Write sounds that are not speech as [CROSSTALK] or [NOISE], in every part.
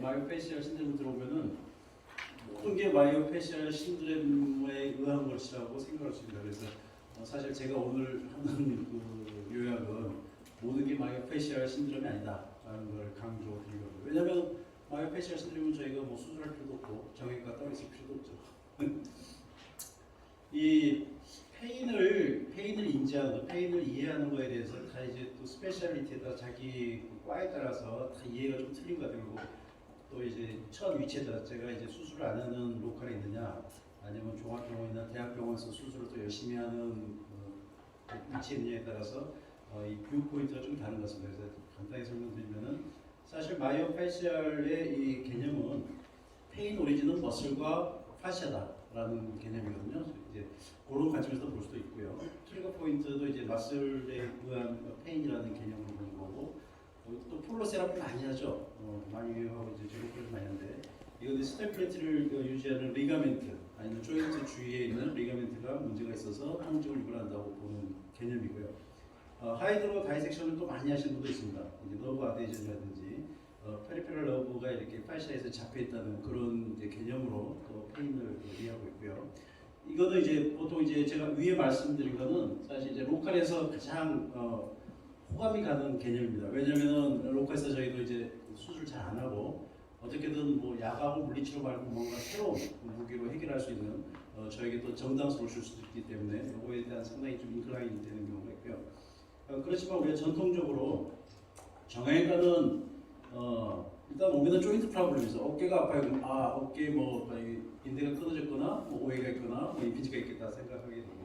마이오페시얼 신드롬 들어오면은 모든 게 마이오페시얼 신드롬에 의한 것이라고 생각할 수 있습니다. 그래서 어, 사실 제가 오늘 하는 그 요약은 모든 게 마이오페시얼 신드롬이 아니다라는 걸 강조 드리거든요. 왜냐하면 마이오페시얼 신드롬은 저희가 뭐 수술할 필요도 없고 정형외과 따로 있을 필요도 없죠. [LAUGHS] 이 페인을 페인을 인지하는 거, 페인을 이해하는 거에 대해서 다 이제 또 스페셜리티에다 자기 그 과에 따라서 다 이해가 좀 틀린 것 같아요. 또 이제 첫 위치에 제가 이제 수술을 안 하는 로컬에 있느냐, 아니면 종합병원이나 대학병원에서 수술을 또 열심히 하는 어, 위치에 있느냐에 따라서 어, 이 뷰 포인트가 좀 다른 것 같습니다. 그래서 간단히 설명드리면은 사실 마이오페시얼의 이 개념은 페인 오리진은 머슬과 파시아다라는 개념이거든요. 이제 그런 관점에서 볼 수도 있고요. 트리거 포인트도 이제 마슬에 의한 페인이라는 어, 또 폴로 세라피 많이 하죠. 어, 많이 유행하고 이제 제로콜도 많이 하는데 이거는 스테플리티를 유지하는 리가멘트 아니면 조인트 주위에 있는 리가멘트가 문제가 있어서 항증을 유발한다고 보는 개념이고요. 어, 하이드로 다이섹션을 또 많이 하시는 분도 있습니다. 이제 너브 아데이션이라든지 어, 페리페럴 러브가 이렇게 파시아에서 잡혀 있다는 그런 개념으로 또 페인을 이해하고 있고요. 이거는 이제 보통 이제 제가 위에 말씀드린 거는 사실 이제 로컬에서 가장 어, 호감이 가는 개념입니다. 왜냐면은 로컬에서 저희도 이제 수술 잘 안 하고 어떻게든 뭐 약하고 물리치료 말고 뭔가 새로운 무기로 해결할 수 있는 어, 저에게 또 정당스러우실 수도 있기 때문에 이거에 대한 상당히 좀 인클라인 되는 경우가 있고요. 어, 그렇지만 우리가 전통적으로 정형외과는 어, 일단 오면은 조인트 프로블럼에서 어깨가 아파요. 그럼 아 어깨 뭐 인대가 끊어졌거나 뭐 오해가 있거나 뭐 임피지가 있겠다 생각하게 되고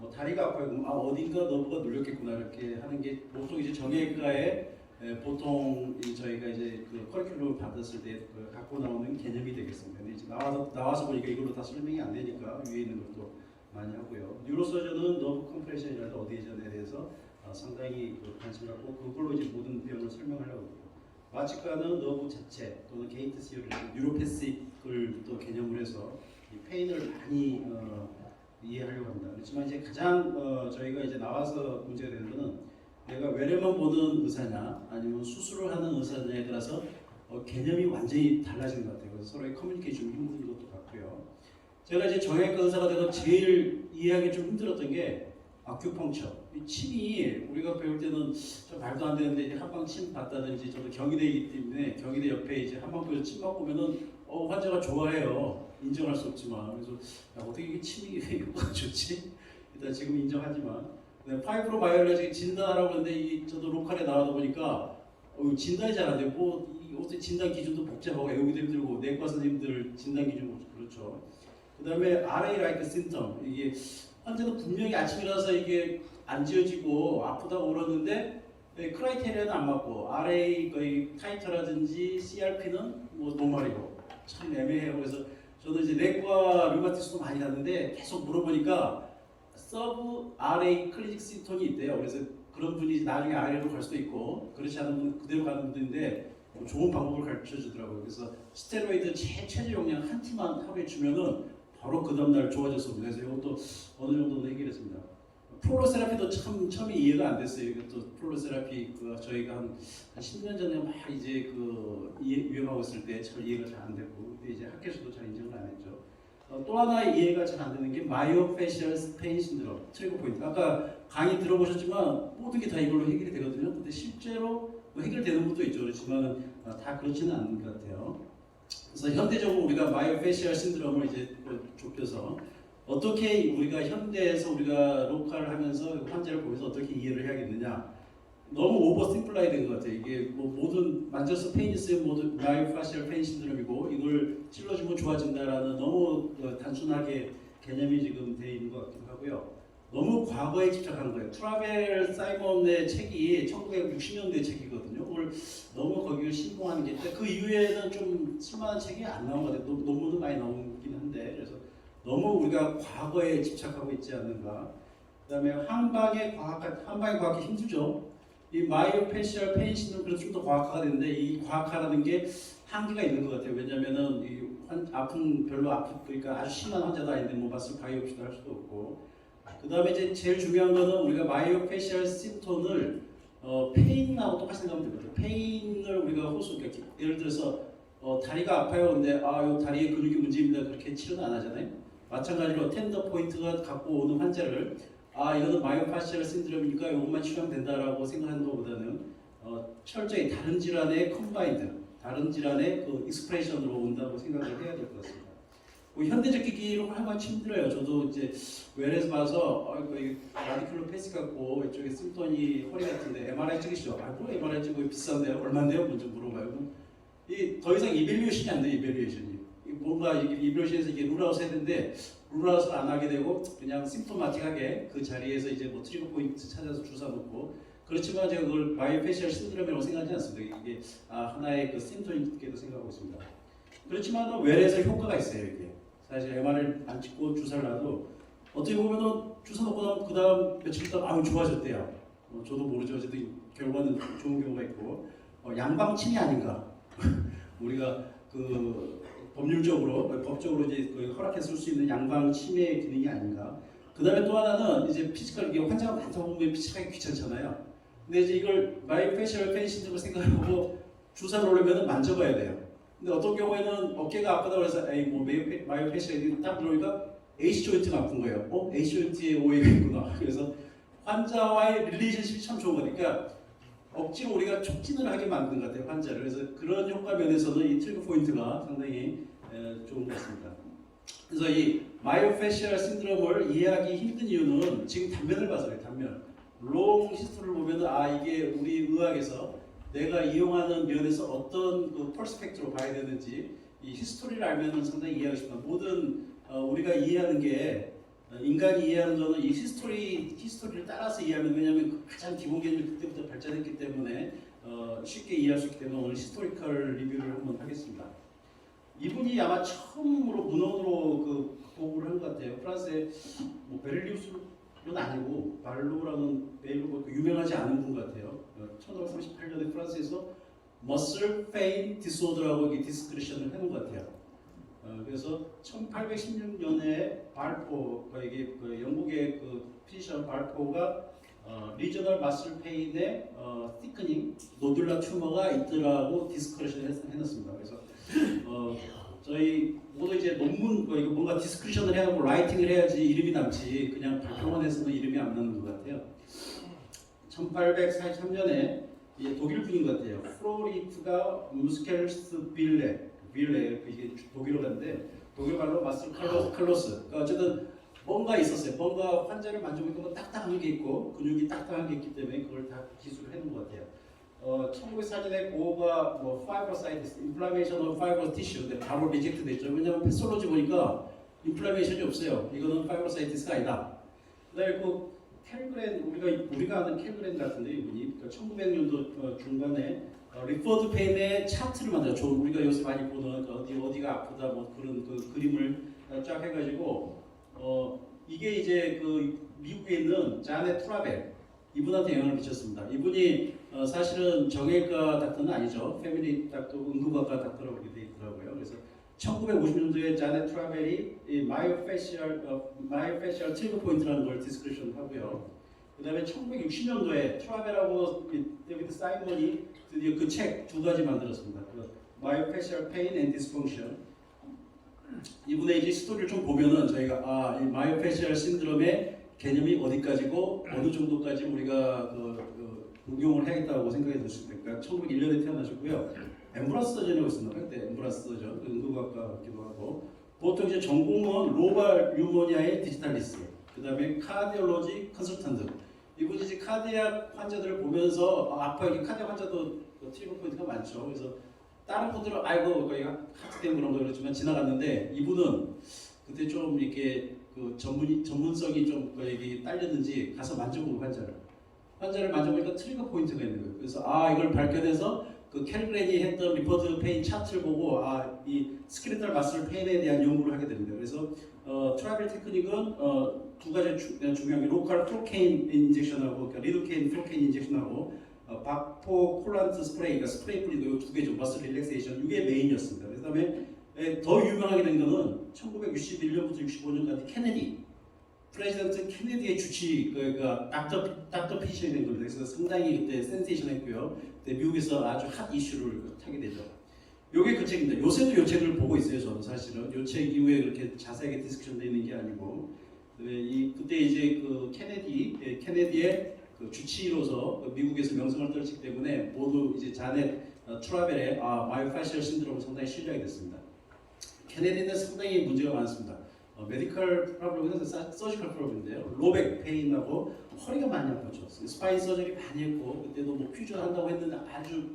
뭐 다리가 아파요. 그럼 아 어딘가 너브가 눌렸겠구나 이렇게 하는 게 보통 이제 정형외과에 에, 보통 이 저희가 이제 그 커리큘럼을 받았을 때 그 갖고 나오는 개념이 되겠습니다. 이제 나와서 나와서 보니까 이걸로 다 설명이 안 되니까 위에 있는 것도 많이 하고요. 뉴로서전은 너브 컴프레션이라든 어디전에 대해서 어, 상당히 그 관심을 갖고 그걸로 이제 모든 병을 설명하려고 합니다. 마취과는 너브 자체 또는 게이트 시어를 뉴로패식을 또 개념을 해서 이 페인을 많이 어, 이해하려고 합니다. 그렇지만 이제 가장 어, 저희가 이제 나와서 문제가 되는 거는 내가 외래만 보는 의사냐 아니면 수술을 하는 의사냐에 따라서 어, 개념이 완전히 달라지는 것 같아요. 그래서 서로의 커뮤니케이션이 힘든 것도 같고요. 제가 이제 정형외과 의사가 되고 제일 이해하기 좀 힘들었던 게 아큐펑처. 이 침이 우리가 배울 때는 좀 말도 안 되는데 한방 침 받다든지 저도 경희대이기 때문에 경희대 옆에 이제 한방교에서 침 맞고 오면은 어, 환자가 좋아해요. 인정할 수 없지만 그래서 야, 어떻게 이게 침이 왜 효과가 좋지? 일단 지금 인정하지만 네, 파이브로 바이올로지 진단하라고 하는데 이 저도 로컬에 나와다 보니까 어, 진단이 잘안 돼요. 뭐 이- 어떻게 진단 기준도 복잡하고 외우기도 힘들고 내과 선생님들 진단 기준 그렇죠. 그다음에 RA like symptom 이게 환자는 분명히 아침에 일어나서 이게 안 지어지고 아프다고 울었는데 네, 크라이테리아는 안 맞고 RA 거의 타이터라든지 CRP는 뭐 노말이고 참 애매해요. 그래서 저도 이제 내과 류마티스도 많이 갔는데 계속 물어보니까 서브 RA 클리닉 시톤이 있대요. 그래서 그런 분이 나중에 RA로 갈 수도 있고 그렇지 않은 분은 그대로 가는 뭐 좋은 방법을 가르쳐 주더라고요. 그래서 스테로이드 최, 최저 용량 한 티만 하루에 주면은 바로 그 다음날 좋아졌습니다. 그래서 이것도 어느 정도는 해결했습니다. 프로세라피도 참 처음에 이해가 안 됐어요. 이것도 프로세라피 그 저희가 한, 한 10년 전에 막 이제 그 유행하고 있을 때 잘 이해가 잘 안 됐고 근데 이제 학교에서도 잘 인정을 안 했죠. 어, 또 하나 이해가 잘 안 되는 게 마이오페시얼 스페인 신드롬 트리거 포인트. 아까 강의 들어보셨지만 모든 게 다 이걸로 해결이 되거든요. 근데 실제로 뭐 해결되는 것도 있죠. 그렇지만 어, 다 그렇지는 않은 것 같아요. 그래서 현대적으로 우리가 마이오페시얼 신드롬을 이제 그 좁혀서 어떻게 우리가 현대에서 우리가 로컬을 하면서 환자를 보면서 어떻게 이해를 해야겠느냐. 너무 오버 심플라이 된 것 같아요. 이게 뭐 모든 만져서 페인 있으면 모든 마이오페시얼 페인 신드롬이고 이걸 찔러주면 좋아진다라는 너무 어, 단순하게 개념이 지금 돼 있는 것 같기도 하고요. 너무 과거에 집착하는 거예요. 트라벨 사이먼의 책이 1960년대 책이거든요. 그걸 너무 거기를 신봉하는 게 있는데 그 이후에는 좀 쓸만한 책이 안 나온 것 같아요. 논- 논문도 많이 나오긴 한데. 그래서 너무 우리가 과거에 집착하고 있지 않는가. 그 다음에 한방의 과학, 한방의 과학이 힘들죠. 이 마이오페시얼 페인 신은 그래서 좀 더 과학화가 되는데 이 과학화라는 게 한계가 있는 것 같아요. 왜냐면은 이 환, 아픈 별로 아프 그러니까 아주 심한 환자도 아닌데 뭐 마스 바이오피도 할 수도 없고. 그 다음에 이제 제일 중요한 거는 우리가 마이오페시얼 심톤을 어, 페인하고 똑같이 생각하면 되거든요. 페인을 우리가 호소, 그러니까 예를 들어서 어, 다리가 아파요. 근데 아, 요 다리에 근육이 문제입니다. 그렇게 치료는 안 하잖아요. 마찬가지로 텐더 포인트가 갖고 오는 환자를 아, 이거는 마이오파시얼 신드롬이니까 이것만 치료하면 된다라고 생각하는 것보다는 어, 철저히 다른 질환의 컴바인드, 다른 질환의 그 익스프레션으로 온다고 생각을 해야 될 것 같습니다. 뭐 현대적 기기로 하면 힘들어요. 저도 이제 외래에서 봐서 아, 이거 라디클로 패스 갖고 이쪽에 심톤이 허리 같은데 MRI 찍으시죠. 아, 뭐 MRI 찍고 비싼데요? 얼마인데요? 먼저 물어봐요. 이 더 이상 이벨리에이션이 안 돼, 이벨리에이션이. 이 뭔가 이벨리에이션에서 이게 룰아웃 되는데 룰아웃을 안 하게 되고 그냥 심토마틱하게 그 자리에서 이제 뭐 트리거 포인트 찾아서 주사 놓고 그렇지만 제가 그걸 마이오페시얼 신드롬이라고 생각하지 않습니다. 이게 아, 하나의 그 심토인께도 생각하고 있습니다. 그렇지만 외래에서 효과가 있어요, 이게. 사실 MR을 안 찍고 주사를 놔도 어떻게 보면은 주사 놓고 나면 그 다음 며칠 있다 아우 좋아졌대요. 어, 저도 모르죠. 어쨌든 결과는 좋은 경우가 있고 어, 양방침이 아닌가. [LAUGHS] 우리가 그 법률적으로 법적으로 이제 그쓸수 있는 양방 치매 기능이 아닌가. 그 다음에 또 하나는 이제 피지컬 이게 환자가 많다 보면 피지컬이 귀찮잖아요. 근데 이제 이걸 마이페셜 페이신으로 생각하고 주사를 올리면 만져봐야 돼요. 근데 어떤 경우에는 어깨가 아프다고 해서 에이 뭐 마이오페셜이 딱 들어오니까 AC 조인트가 아픈 거예요. 어 AC 조인트에 오해가 있구나. 그래서 환자와의 릴레이션십이 참 좋은 거니까 억지로 우리가 촉진을 하게 만드는 것 같아요 환자를. 그래서 그런 효과 면에서는 이 트리거 포인트가 상당히 에, 좋은 것 같습니다. 그래서 이 마이오페시얼 신드롬을 이해하기 힘든 이유는 지금 단면을 봐서요 단면. 롱 히스토리를 보면 아 이게 우리 의학에서 내가 이용하는 면에서 어떤 그 퍼스펙트로 봐야 되는지 이 히스토리를 알면 상당히 이해하기 쉽습니다. 모든 어, 우리가 이해하는 게 어, 인간이 이해하는 거는 이 히스토리 히스토리를 따라서 이해하면 왜냐하면 그 가장 기본 개념이 그때부터 발전했기 때문에 어, 쉽게 이해할 수 있기 때문에 오늘 히스토리컬 리뷰를 한번 하겠습니다. 이분이 아마 처음으로 문헌으로 그 보고를 한 것 같아요. 프랑스의 뭐 베를리우스는 아니고 발로라는 메일로 그 유명하지 않은 분 같아요. 어, 1538년에 프랑스에서 머슬 페인 디소더라고 이 디스크리션을 해놓은 것 같아요. 어, 그래서 1816년에 발포, 그 이게 그 영국의 그 피지션 발포가 어, 리저널 마슬 페인의 어, 티크닝 노듈라 튜머가 있더라고 디스크리션을 해- 해놨습니다. 그래서 어, 저희 모두 이제 논문 뭐 이거 뭔가 디스크리션을 해야 하고 라이팅을 해야지 이름이 남지 그냥 발표만 해서는 이름이 안 나는 것 같아요. 1843년에 독일 분인 것 같아요. 프로리프가 무스켈스 빌레 빌레 이게 독일어 간데 독일 말로 마스 칼로스 칼로스 그러니까 어쨌든 뭔가 있었어요. 뭔가 환자를 만져보니까 뭐 딱딱한 게 있고 근육이 딱딱한 게 있기 때문에 그걸 다 기술을 해놓은 것 같아요. 어, 1904년에 고가 뭐 파이브로사이티스, 인플라메이션 오브 파이브로 티슈 근데 바로 리젝트 됐죠. 왜냐면 패솔로지 보니까 인플라메이션이 없어요. 이거는 파이브로사이티스가 아니다. 그다음에 그 캘그렌 우리가 우리가 아는 캘그렌 같은데 이분이 그러니까 1900년도 중반에 어, 리포드 페인의 차트를 만들어. 우리가 요새 많이 보는 그 어디 어디가 아프다 뭐 그런 그 그림을 쫙 해가지고 어 이게 이제 그 미국에 있는 자네 트라벨 이분한테 영향을 미쳤습니다. 이분이 어, 사실은 정형외과 닥터는 아니죠. 패밀리 닥터, 응급학과 닥터라고 돼 있더라고요. 그래서 1950년도에 자네 트라벨이 이 마이오페시얼 어, 마이오페시얼 트리거 포인트라는 걸 디스크리션 하고요. 그 다음에 1960년도에 트라벨하고 이 데비드 사이먼이 드디어 그 책 두 가지 만들었습니다. 그 마이오페시얼 페인 앤 디스펑션. 이분의 이제 스토리를 좀 보면은 저희가 아, 이 마이오페시얼 신드롬의 개념이 어디까지고 어느 정도까지 우리가 그, 그 응용을 해야겠다고 생각이 들었을 때, 그러니까 1901년에 태어나셨고요. 엠브라스 서전이라고 있습니다. 그때 엠브라스 서전, 그 응급학과기도 하고 보통 이제 전공은 로발 유모니아의 디지털리스, 그 다음에 카디올로지 컨설턴트. 이분이 이제 카디악 환자들을 보면서 아, 아파 이게 카디악 환자도 그 트리거 포인트가 많죠. 그래서 다른 분들은 아이고 거의 하트 때문에 그런 거 그렇지만 지나갔는데 이분은 그때 좀 이렇게 그 전문이 전문성이 좀 거의 딸렸는지 가서 만져보고 환자를 환자를 만져보니까 트리거 포인트가 있는 거예요. 그래서 아 이걸 밝혀내서 그 캘그렌이 했던 리퍼드 페인 차트를 보고 아 이 스케리탈 마슬 페인에 대한 연구를 하게 됩니다. 그래서 어, 트라벨 테크닉은 어, 두 가지 주, 중요한 게 로컬 프로케인 인젝션하고 그러니까 리도케인 프로케인 인젝션하고 어, 박포 콜란트 스프레이, 그러니까 스프레이 뿌리고 이두 개죠. 머슬 릴렉세이션 이게 메인이었습니다. 그 다음에 에, 더 유명하게 된 거는 1961년부터 65년까지 케네디 프레지던트 케네디의 주치 그러니까 닥터 닥터 피션이 된 겁니다. 그래서 상당히 그때 센세이션했고요. 그때 미국에서 아주 핫 이슈를 타게 되죠. 요게 그 책입니다. 요새도 요 책을 보고 있어요. 저는 사실은 요 책 이후에 그렇게 자세하게 디스크션돼 있는 게 아니고 네, 이 그때 이제 그 케네디 예, 케네디의 그 주치의로서 그 미국에서 명성을 떨치기 때문에 모두 이제 자넷 어, 트라벨의 아, 마이오파시얼 신드롬은 상당히 신뢰하게 됐습니다. 케네디는 상당히 문제가 많습니다. 어, 메디컬 프로블럼은 서지컬 프로블럼인데요. 로백 페인하고 허리가 많이 아팠죠. 스파인 서저리 많이 했고 그때도 뭐 퓨전 한다고 했는데 아주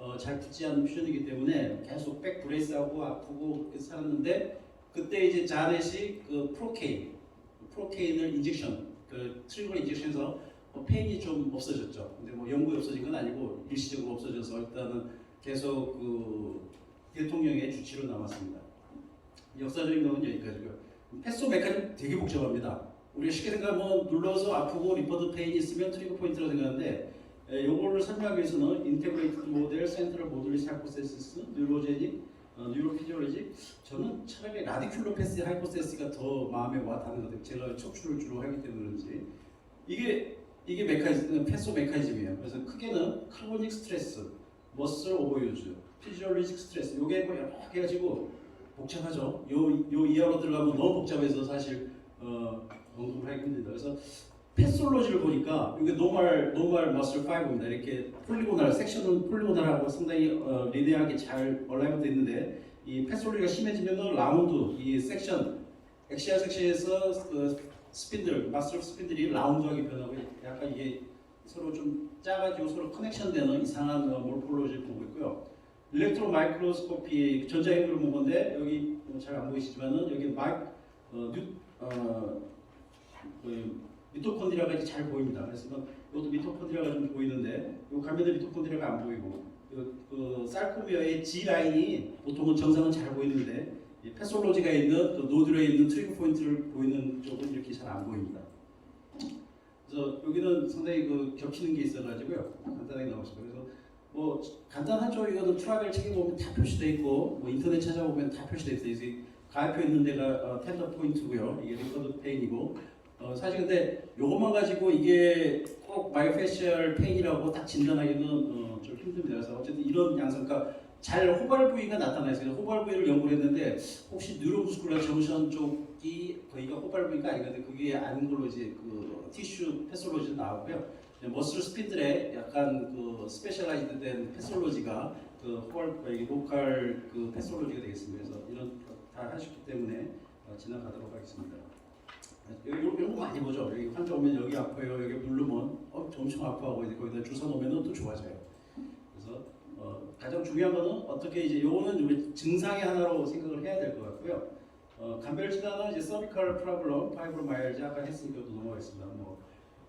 어, 잘 붙지 않는 퓨전이기 때문에 계속 백 브레이스하고 아프고 그렇게 살았는데 그때 이제 자넷이 그 프로케인 프로케인을 인젝션 그 트리거 인젝션에서 어, 페인이 좀 없어졌죠. 근데 뭐 영구히 없어진 건 아니고 일시적으로 없어져서 일단은 계속 그 대통령의 주치로 남았습니다. 역사적인 건 여기까지고요. 패소 메커니즘 되게 복잡합니다. 우리가 쉽게 생각하면 눌러서 아프고 리퍼드 페인이 있으면 트리거 포인트라고 생각하는데 에, 요거를 설명하기 위해서는 인테그레이티드 모델, 센트럴 모듈리스 하이포세시스, 뉴로제닉, 어, 뉴로피지올로지 저는 차라리 라디큘로 패스 하이포세시가 더 마음에 와 닿는 것 같아요. 제가 척추를 주로 하기 때문에 그런지 이게 이게 메카니즘, 패소 메커니즘이에요. 그래서 크게는 카보닉 스트레스, 머슬 오버유즈, 피지올로직 스트레스 요게 뭐 여러 개 가지고 복잡하죠. 요, 요 이하로 들어가면 너무 복잡해서 사실 어, 언급을 하기 힘들다. 그래서 패솔로지를 보니까 이게 노멀 노멀 머슬 5입니다. 이렇게 폴리고날 섹션은 폴리고날하고 상당히 어, 리니하게 잘 얼라이브돼 있는데 이 패솔로지가 심해지면은 라운드 이 섹션 엑시아 섹션에서 그 스핀들 마스터 스핀들이 라운드하게 변하고 약간 이게 서로 좀 작아지고 서로 커넥션되는 이상한 어, 몰폴로지를 보고 있고요. 일렉트로 마이크로스코피 전자행으로 본 건데 여기 잘 안 보이시지만은 여기 마이 어, 뉴, 어, 그 미토콘드리아가 이제 잘 보입니다. 그래서 뭐 이것도 미토콘드리아가 좀 보이는데 이 감면된 미토콘드리아가 안 보이고 그, 그 살코미어의 G 라인이 보통은 정상은 잘 보이는데 이 패솔로지가 있는 그 노드에 있는 트리거 포인트를 보이는 쪽은 이렇게 잘 안 보입니다. 그래서 여기는 상당히 그 겹치는 게 있어가지고요. 간단하게 나왔습니다. 그래서 뭐 간단하죠. 이거는 트라벨 책에 보면 다 표시돼 있고 뭐 인터넷 찾아보면 다 표시돼 있어요. 가입표 있는 데가 어, 텐더 포인트고요. 이게 리커드 페인이고 어, 사실 근데 요것만 가지고 이게 꼭 마이오페시얼 페인이라고 딱 진단하기는 어, 좀 힘듭니다. 그래서 어쨌든 이런 양상, 그러니까 잘 호발 부위가 나타나 있어요. 호발 부위를 연구를 했는데 혹시 뉴로무스쿨라 정션 쪽이 거기가 호발 부위가 아니거든요. 그게 아닌 걸로 이제 그 티슈 패솔로지 나왔고요. 머슬 스피들의 약간 그 스페셜라이즈 된 패솔로지가 그 호발 부위 로컬 그 패솔로지가 되겠습니다. 그래서 이런 거다 하셨기 때문에 어, 지나가도록 하겠습니다. 이런, 거 많이 보죠. 여기 환자 오면 여기 아파요. 여기 누르면 어, 엄청 아파하고 이제 거기다 주사 놓으면 또 좋아져요. 그래서 어, 가장 중요한 거는 어떻게 이제 요거는 증상의 하나로 생각을 해야 될 것 같고요. 어, 간별 진단은 이제 서비컬 프로블럼, 파이브로마이알지 아까 했으니까 또 넘어가겠습니다. 뭐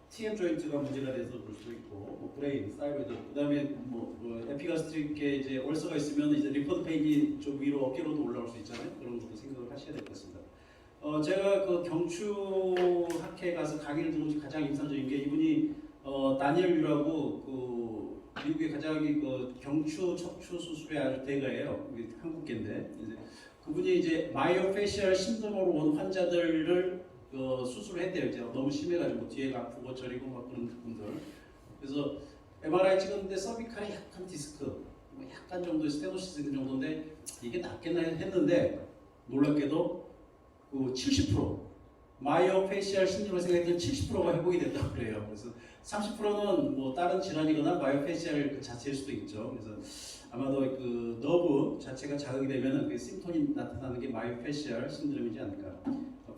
TM 조인트가 문제가 돼서 그럴 수도 있고, 뭐 브레인, 사이로이드, 그다음에 뭐, 뭐 에피가스트릭에 이제 월서가 있으면 이제 리퍼드 페인이 좀 위로 어깨로도 올라올 수 있잖아요. 그런 것도 생각을 하셔야 될 것 같습니다. 어, 제가 그 경추 학회 가서 강의를 들으면서 가장 인상적인 게 이분이 어, 다니엘 유라고 그 미국의 가장 그 경추 척추 수술의 아주 대가예요. 이게 한국계인데 이제 그분이 이제 마이오페시얼 신드롬으로 온 환자들을 그 수술을 했대요. 이제 너무 심해가지고 뒤에가 아프고 저리고 막 그런 분들. 그래서 MRI 찍었는데 서비칼에 약간 디스크, 뭐 약간 정도의 스테노시스 있는 정도인데 이게 낫겠나 했는데 놀랍게도 그70% 마이오페시얼 신드롬을 생각했던 70%가 회복이 됐다고 그래요. 그래서 30%는 뭐 다른 질환이거나 마이오페시얼 그 자체일 수도 있죠. 그래서 아마도 그 너브 자체가 자극이 되면은 그 심톤이 나타나는 게 마이오페시얼 신드롬이지 않을까.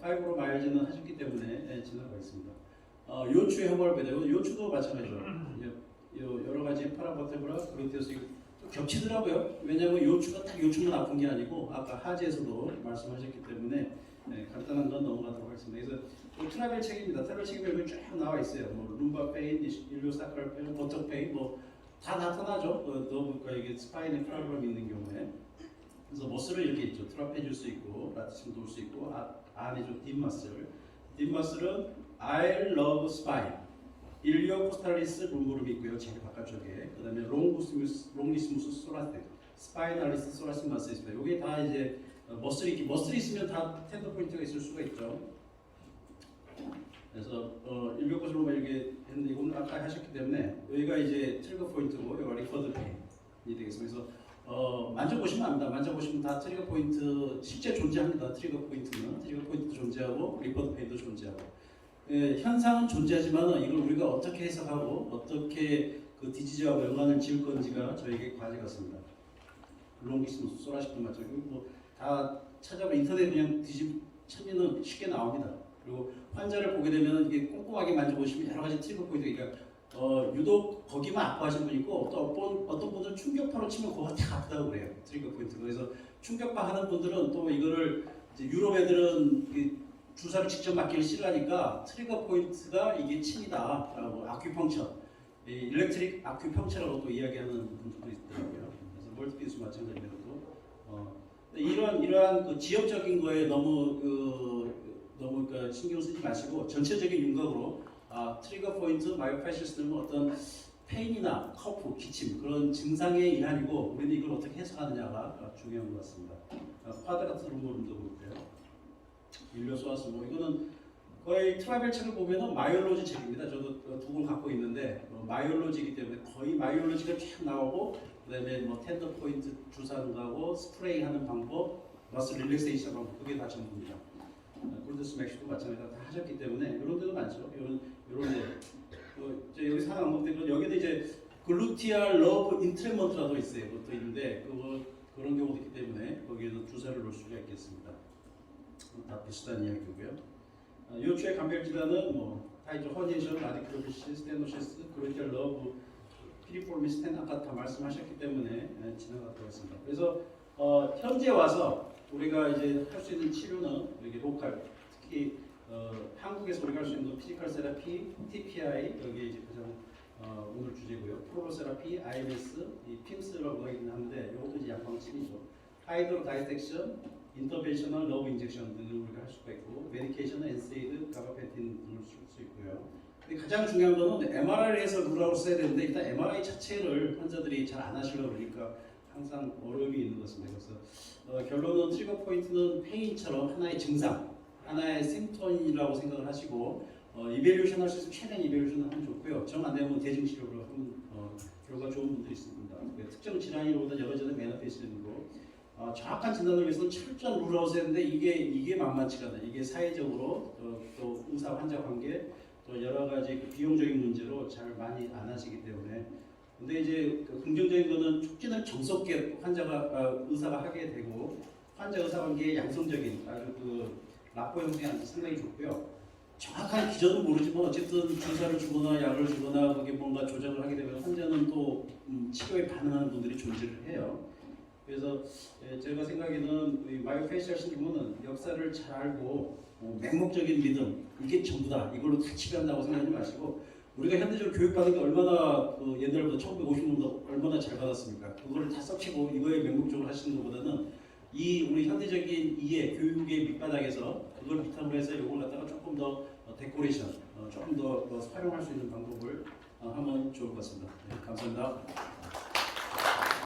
파이브로 마이오진은 하셨기 때문에 예, 지나가겠습니다. 어, 요추 해볼 배대로 요추도 마찬가지죠. 요- 요 여러 가지 파라버테브라 그루테우스 또 겹치더라고요. 왜냐하면 요추가 딱 요추만 아픈 게 아니고 아까 하지에서도 말씀하셨기 때문에 네, 간단한 건 넘어가도록 하겠습니다. 그래서 또 트라벨 책입니다. 트라벨 책이 여기 쫙 나와 있어요. 뭐 룸바 페인, 일류사컬 페인, 버터 페인 뭐다 나타나죠. 어, 너무 이게 스파인에 프로그램 있는 경우에 그래서 머슬은 이렇게 있죠. 트라페줄 수 있고 라티심 돌수 있고 아, 안에 좀 뒷머슬. 뒷머슬은 I love spine. 일리오 코스탈리스 룸무릎이 있고요. 제일 바깥쪽에. 그다음에 롱리스무스 소라스 스파이널리스 소라스 머슬 있습니다. 이게 다 이제 어, 머슬이 있기- 머슬이 있으면 다 텐더 포인트가 있을 수가 있죠. 그래서 어, 일벽것으로 이렇게 했는데 이거는 아까 하셨기 때문에 여기가 이제 트리거 포인트고 여기가 리커드 페인이 되겠습니다. 그래서 어, 만져보시면 압니다. 만져보시면 다 트리거 포인트 실제 존재합니다. 트리거 포인트는 트리거 포인트도 존재하고 리퍼드 페인도 존재하고 예, 현상은 존재하지만 이걸 우리가 어떻게 해석하고 어떻게 그 디지즈하고 연관을 지을 건지가 저에게 과제 같습니다. 롱기스무 소라시도 맞죠. 뭐 다 찾아보면 인터넷 그냥 뒤집 찾으면 쉽게 나옵니다. 그리고 환자를 보게 되면 이게 꼼꼼하게 만져보시면 여러 가지 트리거 포인트 그러니까 어, 유독 거기만 아파하시는 분 있고 또 어떤, 어떤 분들은 충격파로 치면 그거 다 아프다고 그래요. 트리거 포인트. 그래서 충격파 하는 분들은 또 이거를 유럽 애들은 이 주사를 직접 맞기를 싫어하니까 트리거 포인트가 이게 침이다. 라고 아큐펑처. 이 일렉트릭 아큐펑처라고 또 이야기하는 분들도 있더라고요. 그래서 멀티피스 마찬가지로 또 어, 이런 이러한 그 지역적인 거에 너무 그 너무 그 신경 쓰지 마시고 전체적인 윤곽으로 아, 트리거 포인트 마이오파 시스는 어떤 페인이나 커프, 기침 그런 증상의 일환이고 우리는 이걸 어떻게 해석하느냐가 아, 중요한 것 같습니다. 아, 파드 같은 rumor도 그렇고요. 일료소아스 뭐 이거는 거의 트라벨 책을 보면은 마이올로지 책입니다. 저도 두 권 갖고 있는데 어, 마이올로지이기 때문에 거의 마이올로지가 쭉 나오고 그다음에 뭐 텐더 포인트 주사는 가고 스프레이 하는 방법, 머슬 릴렉세이션 방법 그게 다 전부입니다. 골드스 맥시도 마찬가지로 다 하셨기 때문에 이런 데도 많죠. 이런 이런 데. 그, 저 여기 사람 안먹는데 여기도 이제 글루티알 러브 인트레먼트라도 있어요. 그것도 있는데 그거 그런 경우도 있기 때문에 거기에도 주사를 놓을 수가 있겠습니다. 다 비슷한 이야기고요. 어, 요추의 감별 질환은 뭐 타이저 허니션, 라디클로비시, 스테노시스, 글루티알 러브, 피리포미스텐 아까 다 말씀하셨기 때문에 예, 지나가도록 하겠습니다. 그래서 어, 현재 와서 우리가 이제 할 수 있는 치료는 여기 로컬 특히 어, 한국에서 우리가 할 수 있는 피지컬 세라피, TPI 여기 이제 가장 어, 오늘 주제고요. 프로세라피, IMS, 이 핌스라고 하긴 하는데 이것도 이제 약방침이죠. 하이드로 다이섹션, 인터벤셔널 러브 인젝션 등을 우리가 할 수가 있고 메디케이션은 엔세이드, 가바펜틴 등을 쓸 수 있고요. 근데 가장 중요한 거는 MRI를 해서 룰아웃 써야 되는데 일단 MRI 자체를 환자들이 잘 안 하시려고 그러니까 항상 어려움이 있는 것입니다. 그래서 어, 결론은 트리거 포인트는 페인처럼 하나의 증상, 하나의 심톤이라고 생각을 하시고 어, 이벨루션 할 수 있으면 최대한 이벨루션 하면 좋고요. 정 안 되면 대증 치료를 하면 어, 결과 좋은 분들이 있습니다. 그 특정 질환이보다 여러 가지 매너페이스고 어, 정확한 진단을 위해서는 철저한 룰아웃 했는데 이게 이게 만만치가 않아요. 이게 사회적으로 또, 또 의사 환자 관계 또 여러 가지 그 비용적인 문제로 잘 많이 안 하시기 때문에 근데 이제 그 긍정적인 거는 촉진을 정석게 환자가 아, 의사가 하게 되고 환자 의사 관계의 양성적인 아주 그 라포 형성이 상당히 좋고요. 정확한 기전은 모르지만 어쨌든 주사를 주거나 약을 주거나 그게 뭔가 조작을 하게 되면 환자는 또 음, 치료에 반응하는 분들이 존재를 해요. 그래서 예, 제가 생각에는 이 마이오페이셜 신경은 역사를 잘 알고 어, 맹목적인 믿음 이게 전부다 이걸로 다 치료한다고 생각하지 마시고 우리가 현대적으로 교육받은 게 얼마나 그 옛날보다 1950년도 얼마나 잘 받았습니까? 그거를 다 썩히고 이거에 맹목적으로 하시는 것보다는 이 우리 현대적인 이해 교육의 밑바닥에서 그걸 밑으로 해서 이걸 갖다가 조금 더 어, 데코레이션 어, 조금 더, 더 활용할 수 있는 방법을 어, 하면 좋을 것 같습니다. 네, 감사합니다.